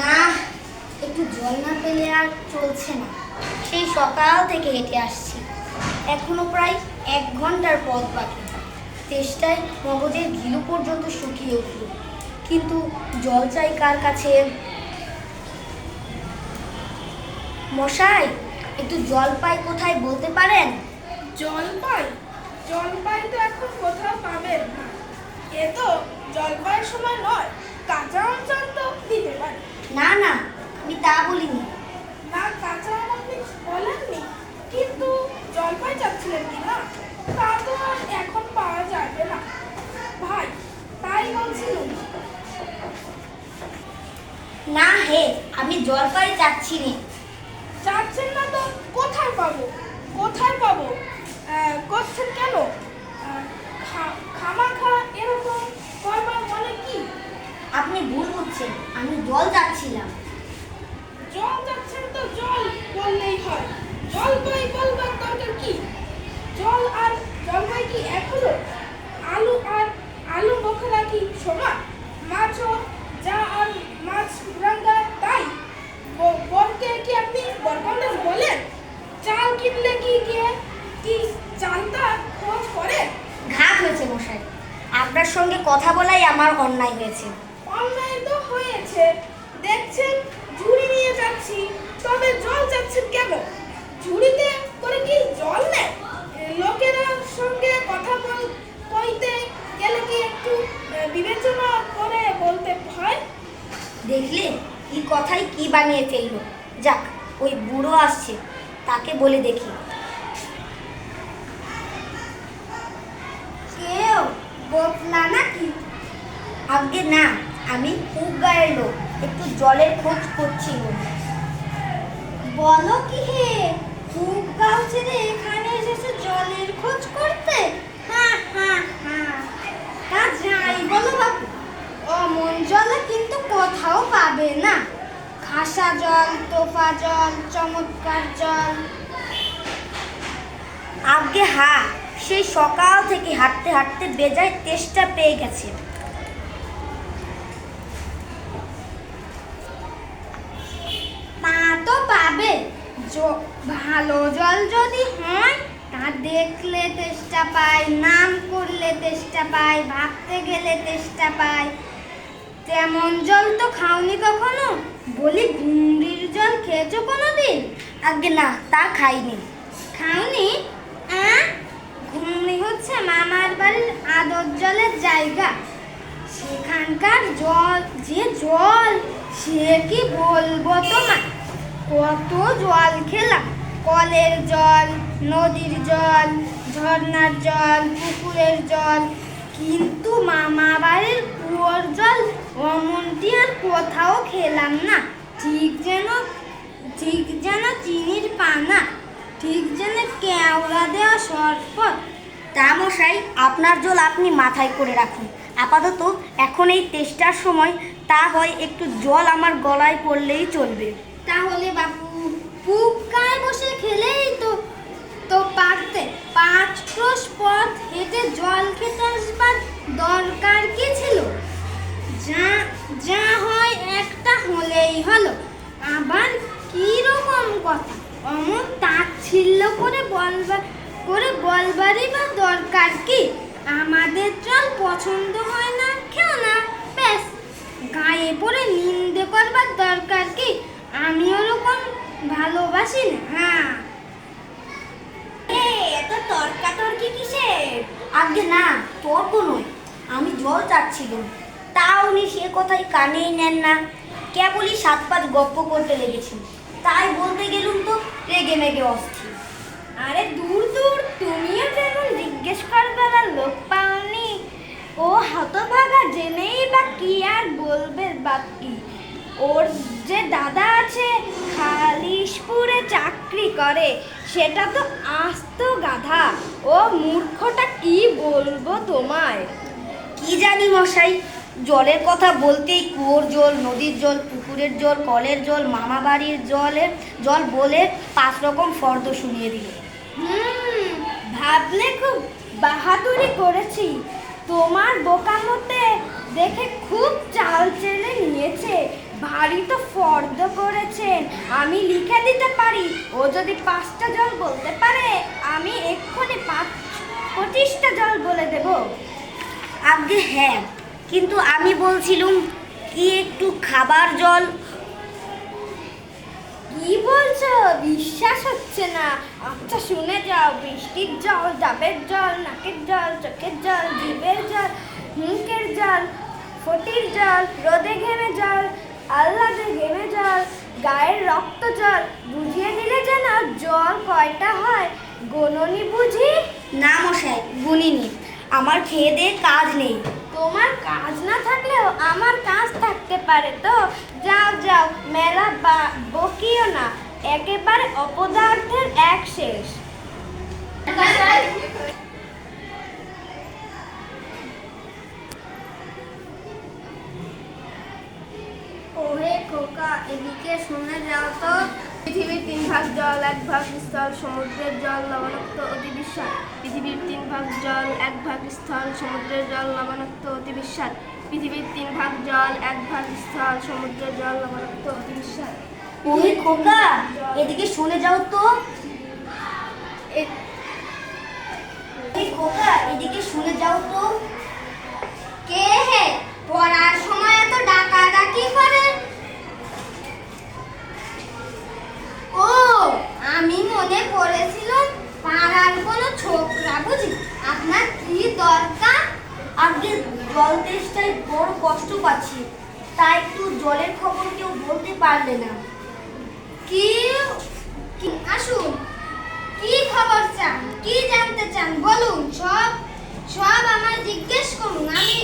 না, একটু জল না পেলে আর চলছে না। সেই সকাল থেকে হেঁটে আসছি। এখনও প্রায় এক ঘণ্টার পথ বাকি। চেষ্টায় মগজের ঘিলু পর্যন্ত শুকিয়ে উঠল। কিন্তু জল চাই কার কাছে? মশাই, একটু জল পাই কোথায় বলতে পারেন? জলপাই জলপাই তো এখন কোথাও পাবেন না। এ তো জলপাইয়ের সময় নয়, কাঁচা চান তো দিতে পারি। না না আমি তা বলিনি। না কাঁচা আপনি বলেননি। কিন্তু জলপাই চাচ্ছিলেন কি না? তা তো আর এখন পাওয়া যাবে না। ভাই তাই বলছিলাম। না হে আমি জল পাই চাচ্ছি নে। চাচ্ছেন না তো কোথায় পাবো? কোথায় পাবো? করছেন কেন আহ, খা- খামাখা এরকম করবার মানে কি আপনি ভুল বুঝছেন আমি জল চাচ্ছিলাম জল যাচ্ছেন তো জল বললেই হয় জল পাই বলবার দরকার কি জল আর জল পাই কি এক হলো আলু আর আলু বোখরা কি সমান মাছও যা আর মাছ রাঙ্গা তাই ব- বরকে কি আপনি বরকন্দাজ বলেন চাল কিনলে কি গিয়ে কি চালটা খোঁজ করেন ঘাট হয়েছে মশাই। আপনার সঙ্গে কথা বলাই আমার অন্যায় হয়েছে। অনলাইন তো হয়েছে। দেখছেন ঝুড়ি নিয়ে যাচ্ছি। তবে জল যাচ্ছেন কেন? ঝুড়িতে করে কি জল নেয় লোকেরা সঙ্গে কথা বল কইতে গেলে কি একটু বিবেচনা করে বলতে হয়? দেখলে কি কথাই কি বানিয়ে ফেলল? যাক ওই বুড়ো আসছে তাকে বলে দেখি। কেউ নাকি? আগে না, আমি খুব গায়ের লোক একটু জলের খোঁজ করছি বলো কি হে, খুব গাও ছেড়ে এখানে এসেছে জলের খোঁজ করতে? হা হা হা। তা যাই বলো বাবু। অমন জলে কিন্তু কোথাও পাবে না। খাসা জল, তোফা জল, চমৎকার জল। আগে হা সেই সকাল থেকে হাঁটতে হাঁটতে বেজায় তেষ্টা পেয়ে গেছে। তা তো পাবে। ভালো জল যদি হয় তা দেখলে তেষ্টা পায় নাম করলে তেষ্টা পায় ভাবতে গেলে তেষ্টা পায়। তেমন জল তো খাওনি কখনো? বলি ঘুমরির জল খেয়েছো কোনোদিন? আগে না তা খাইনি। খাওনি? আহ? ঘুমরি হচ্ছে মামার বাড়ির আদর জলের জায়গা। সেখানকার জল, যে জল, সে কি বলব তোমার কত জল খেলাম। কলের জল, নদীর জল, ঝর্ণার জল, পুকুরের জল। কিন্তু মামা বাড়ির কুয়োর জল অমনটি আর কোথাও খেলাম না। ঠিক যেন ঠিক যেন চিনির পানা। ঠিক যেন কেওড়া দেওয়া শরবত? তামশাই আপনার জল আপনি মাথায় করে রাখুন। আপাতত এখন এই তেষ্টার সময়, তা হয় একটু জল আমার গলায় পড়লেই চলবে। তাহলে বাবু পুকায় বসে খেলেই তো তো পারতে। পাঁচ ক্রোশ পথ হেঁটে জল খেতে আসবার দরকার কি ছিল? যা যা হয় একটা হলেই হলো। আবার কি রকম কথা? অমন তাচ্ছিল্য করে বলবার করে বলবারই বা দরকার কি? আমাদের জল পছন্দ হয় না, কেউ না। ব্যাস, গায়ে পড়ে নিন্দে করবার দরকার কি? আমি ওরকম ভালোবাসি না হ্যাঁ। এত তর্কাতর্কি কিসের? আগে না, তর্ক নয়। আমি জল চাচ্ছিলাম। তা উনি সে কথাই কানেই নেন না। কেবলই সাত পাঁচ গপ্প করতে লেগেছেন তাই বলতে গেলুম তো, রেগে মেগে অস্থির। আরে দূর দূর, তুমিও যেমন জিজ্ঞেস করবার লোক পাওনি। ও হতভাগা, জেনেই বা কি আর বলবে বাকি ওর যে দাদা আছে, খালিশপুরে চাকরি করে, সেটা তো আস্ত গাধা। ও মূর্খটা কি বলব তোমায়? কি জানি মশাই জলের কথা বলতেই কুয়োর জল নদীর জল পুকুরের জল কলের জল মামা বাড়ির জলের জল বলে পাঁচ রকম ফর্দ শুনিয়ে দিল। হুম ভাবলে খুব বাহাদুরি করেছি। তোমার বোকা মতে দেখে খুব চাল চেলে নিয়েছে। ভারী তো ফর্দ করেছেন। আমি লিখে দিতে পারি। ও যদি পাঁচটা জল বলতে পারে আমি এক্ষুনি পাঁচ পঁচিশটা জল বলে দেব। আগে হ্যাঁ। কিন্তু আমি বলছিলাম, কি একটু খাবার জল? কি বলছো? বিশ্বাস হচ্ছে না। আচ্ছা শুনে যাও। বৃষ্টির জল, ডাবের জল, নাকের জল, চোখের জল, জিভের জল, মুখের জল, ফটির জল, রোদে ঘেমে জল, আহ্লাদে ঘেমে জল, গায়ের রক্ত জল। বুঝিয়ে দিলে যেন জল কয়টা হয়? গণনি বুঝি? না মশাই গুনিনি আমার খেয়ে দিয়ে কাজ নেই। তোমার কাজ না থাকলেও আমার কাজ থাকতে পারে তো। যাও যাও, মেলা বা- বকিও না। একেবারে অপদার্থের পৃথিবীর তিন ভাগ জল এক ভাগ স্থল সমুদ্রের জল লবণাক্ত অতি বিস্বাদ। পৃথিবীর তিন ভাগ জল এক ভাগ স্থল সমুদ্রের জল লবণাক্ত অতি বিস্বাদ। পৃথিবীর তিন ভাগ জল এক ভাগ স্থল সমুদ্রের জল লবণাক্ত অতি বিস্বাদ। ওই খোকা এদিকে শুনে যাও তো। এই খোকা এদিকে শুনে যাও তো। কে হে? পড়ার সময় এত ডাকাডাকি করে ও আমি মনে করেছিলাম পাড়ার কোনো ছোকরা বুঝি আপনার কি দরকার আগে জল তেষ্টায় বড় কষ্ট পাচ্ছি। তাই একটু জলের খবর কেউ বলতে পারলে না। কি? আসুন। কি খবর চান? কি জানতে চান? বলুন। সব সব আমায় জিজ্ঞেস করুন। আমি